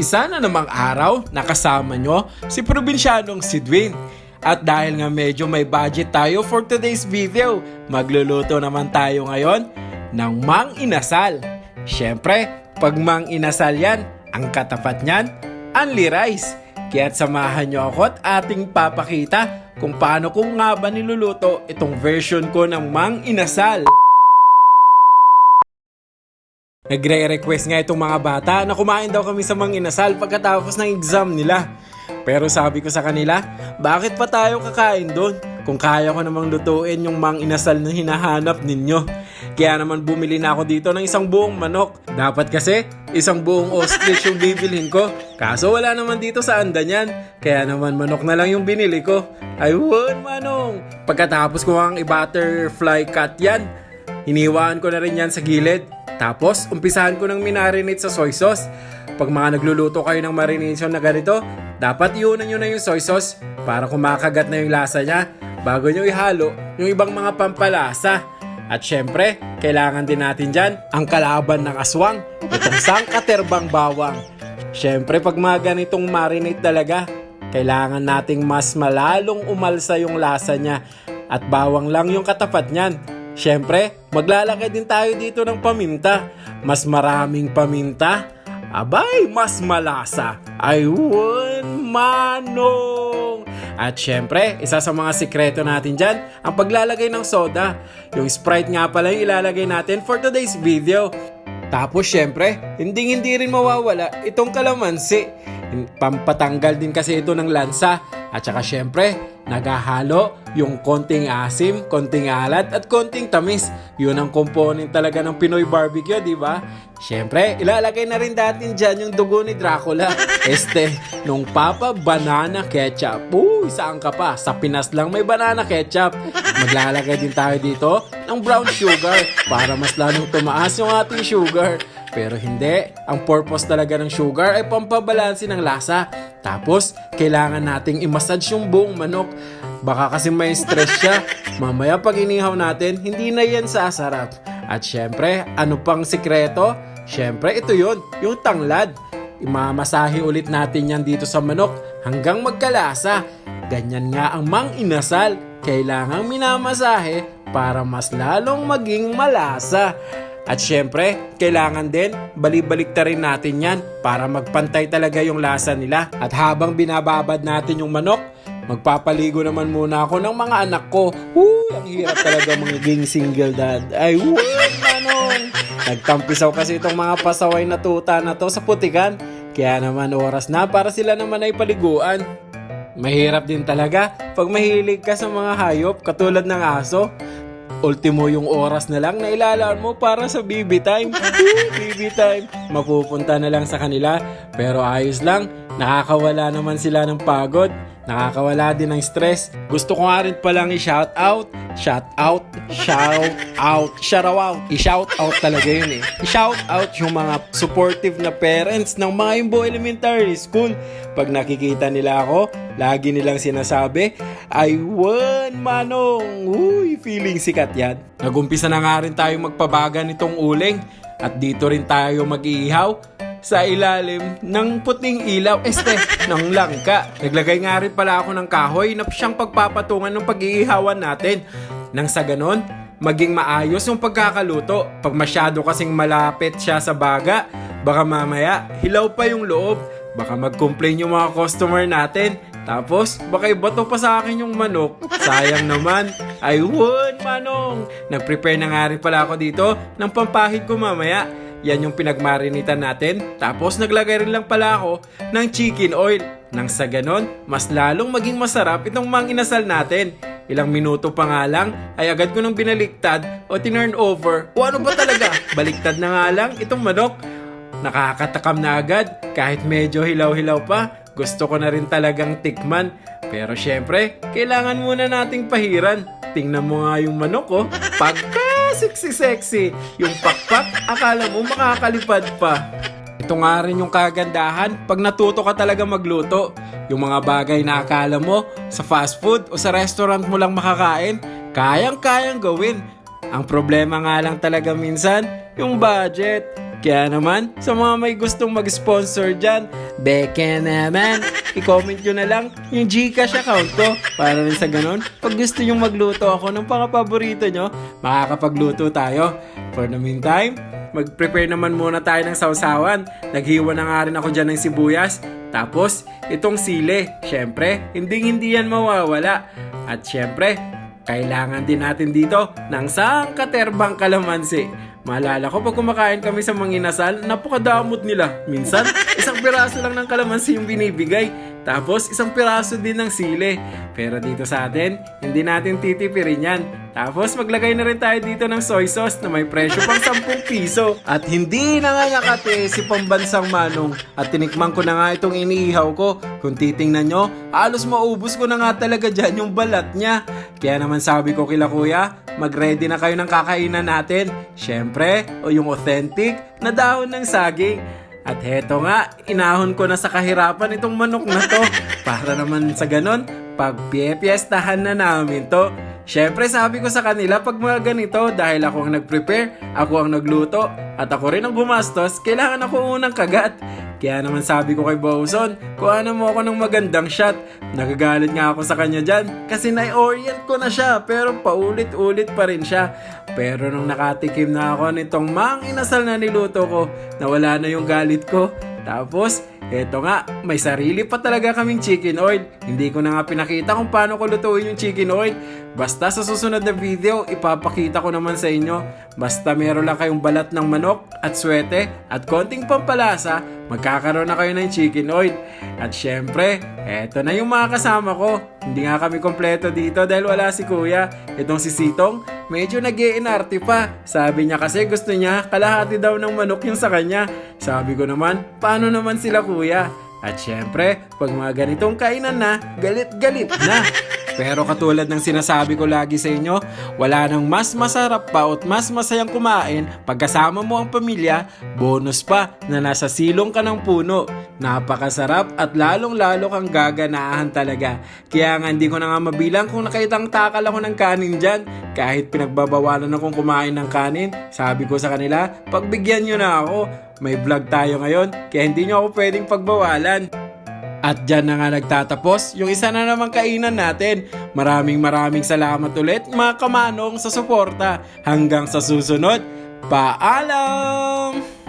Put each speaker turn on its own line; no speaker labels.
Isa na namang araw nakasama nyo si probinsyanong si Dwayne. At dahil nga medyo may budget tayo for today's video, magluluto naman tayo ngayon ng mang inasal. Siyempre, pag mang inasal yan, ang katapat niyan, only rice. Kaya't samahan nyo ako at ating papakita kung paano ko nga ba niluluto itong version ko ng mang inasal. Nagre-request nga itong mga bata na kumain daw kami sa mang inasal pagkatapos ng exam nila. Pero sabi ko sa kanila, bakit pa tayo kakain doon? Kung kaya ko namang lutuin yung mang inasal na hinahanap ninyo. Kaya naman bumili na ako dito ng isang buong manok. Dapat kasi, isang buong ostrich yung bibilhin ko. Kaso wala naman dito sa anda niyan. Kaya naman manok na lang yung binili ko. Ayun, manong! Pagkatapos ko ang i-butterfly cut yan, Hiniwaan ko na rin yan sa gilid. Tapos, umpisahan ko ng minarinate sa soy sauce. Pag mga nagluluto kayo ng marination na ganito, dapat iunan nyo na yung soy sauce para kumakagat na yung lasa niya bago nyo ihalo yung ibang mga pampalasa. At syempre, kailangan din natin dyan ang kalaban ng aswang, itong sangkaterbang bawang. Syempre, pag mga ganitong marinate talaga, kailangan nating mas malalong umalsa yung lasa niya at bawang lang yung katapat niyan. Siyempre, maglalagay din tayo dito ng paminta. Mas maraming paminta, abay, mas malasa. Ayun, manong! At syempre, isa sa mga sikreto natin dyan, ang paglalagay ng soda. Yung Sprite nga pala yung ilalagay natin for today's video. Tapos syempre, hindi hindi rin mawawala itong kalamansi. Pampatanggal din kasi ito ng lansa. At saka syempre, nagahalo yung konting asim, konting alat at konting tamis. Yun ang component talaga ng Pinoy barbecue, di ba? Syempre, ilalagay na rin natin dyan yung dugo ni Dracula. Este, nung Papa Banana Ketchup. Uy, saan ka pa? Sa Pinas lang may banana ketchup. Maglalagay din tayo dito ng brown sugar para mas lalong tumaas yung ating sugar. Pero hindi, ang purpose talaga ng sugar ay pampabalansi ng lasa. Tapos, kailangan nating i-massage yung buong manok. Baka kasi may stress siya. Mamaya pag inihaw natin, hindi na yan sasarap. At syempre, ano pang sikreto? Syempre, ito yon yung tanglad. Imamasahe ulit natin yan dito sa manok hanggang magkalasa. Ganyan nga ang mang inasal. Kailangang minamasahe para mas lalong maging malasa. At syempre, kailangan din balibalik rin natin yan para magpantay talaga yung lasa nila. At habang binababad natin yung manok, magpapaligo naman muna ako ng mga anak ko. Uy, ang hirap talaga magiging single dad. Ay, wait, manong! Nagtampisaw kasi itong mga pasaway na tuta na to sa putikan. Kaya naman oras na para sila naman ay paliguan. Mahirap din talaga pag mahilig ka sa mga hayop katulad ng aso. Ultimo yung oras na lang na ilalaan mo para sa BB time. BB time. Mapupunta na lang sa kanila. Pero ayos lang, nakakawala naman sila ng pagod. Nakakawala din ng stress. Gusto ko nga rin palang i-shout out. Shout out, shout out, shout out. I-shout out talaga yun eh. I-shout out yung mga supportive na parents ng mga Imbo Elementary School. Pag nakikita nila ako, lagi nilang sinasabi, I won, manong! Uy, feeling sikat yan. Nagumpisa na nga rin tayo magpabaga nitong uling. At dito rin tayo mag-iihaw sa ilalim ng puting ilaw, este, ng langka. Naglagay nga rin pala ako ng kahoy na siyang pagpapatungan ng pag-iihawan natin. Nang sa ganon, maging maayos yung pagkakaluto. Pag masyado kasing malapit siya sa baga, baka mamaya hilaw pa yung loob. Baka mag-complain yung mga customer natin. Tapos, baka ibato pa sa akin yung manok. Sayang naman. Ay, won, manong! Nag-prepare na nga rin pala ako dito ng pampahid ko mamaya. Yan yung pinagmarinitan natin. Tapos naglagay rin lang pala ako ng chicken oil. Nang sa ganon, mas lalong maging masarap itong mang inasal natin. Ilang minuto pa nga lang ay agad ko nang binaliktad o tinurn over. O ano ba talaga? Baliktad na nga lang itong manok. Nakakatakam na agad kahit medyo hilaw-hilaw pa. Gusto ko na rin talagang tikman. Pero syempre, kailangan muna nating pahiran. Tingnan mo nga yung manok oh. Pagka sexy-sexy. Yung pakpak, akala mo makakalipad pa. Ito nga rin yung kagandahan pag natuto ka talaga magluto. Yung mga bagay na akala mo sa fast food o sa restaurant mo lang makakain, kayang-kayang gawin. Ang problema nga lang talaga minsan, yung budget. Kaya naman, sa mga may gustong mag-sponsor dyan, beke naman, i-comment nyo na lang yung Gcash account ko. Para rin sa ganun, pag gusto nyo magluto ako ng pang-paborito nyo, makakapagluto tayo. For the meantime, mag-prepare naman muna tayo ng sausawan. Naghiwa na nga rin ako dyan ng sibuyas. Tapos, itong sile, syempre, hindi hindi yan mawawala. At syempre, kailangan din natin dito ng sangkaterbang kalamansi. Maalala ko pag kumakain kami sa mga inasal, napakadamot nila. Minsan, isang piraso lang ng kalamansi yung binibigay. Tapos, isang piraso din ng sile. Pero dito sa atin, hindi natin titipirin yan. Tapos, maglagay na rin tayo dito ng soy sauce na may presyo pang 10 piso. At hindi na nga nakate si pambansang manong. At tinikman ko na nga itong iniihaw ko. Kung titingnan nyo, halos maubos ko na nga talaga dyan yung balat niya. Kaya naman sabi ko kila kuya, mag-ready na kayo ng kakainan natin. Syempre, o yung authentic na dahon ng saging. At heto nga, inahon ko na sa kahirapan itong manok na to. Para naman sa ganon, pagpipiestahan na namin to. Syempre sabi ko sa kanila pag mga ganito dahil ako ang nag-prepare, ako ang nagluto, at ako rin ang gumastos, kailangan ako unang kagat. Kaya naman sabi ko kay Bowson, kuha mo ako ng magandang shot. Nagagalit nga ako sa kanya dyan kasi na-orient ko na siya pero paulit-ulit pa rin siya. Pero nung nakatikim na ako nitong mang inasal na niluto ko, nawala na yung galit ko. Tapos, eto nga, may sarili pa talaga kaming chicken oil. Hindi ko na nga pinakita kung paano ko lutuin yung chicken oil. Basta sa susunod na video, ipapakita ko naman sa inyo. Basta meron lang kayong balat ng manok at swete at konting pampalasa, magkakaroon na kayo ng chicken oil. At syempre, eto na yung mga kasama ko. Hindi nga kami kompleto dito dahil wala si kuya. Itong si Sitong, medyo nag pa. Sabi niya kasi gusto niya kalahati daw ng manok yung sa kanya. Sabi ko naman, paano naman sila kuya? At syempre, pag mga ganitong kainan na, galit-galit na. Pero katulad ng sinasabi ko lagi sa inyo, wala nang mas masarap pa at mas masayang kumain pagkasama mo ang pamilya, bonus pa na nasa silong ka ng puno. Napakasarap at lalong-lalo kang gaganahan talaga. Kaya nga hindi ko na nga mabilang kung nakitang takal ako ng kanin dyan. Kahit pinagbabawalan akong kumain ng kanin, sabi ko sa kanila, pagbigyan nyo na ako. May vlog tayo ngayon, kaya hindi nyo ako pwedeng pagbawalan. At dyan na nga nagtatapos yung isa na namang kainan natin. Maraming maraming salamat ulit mga kamanong sa suporta. Hanggang sa susunod, paalam!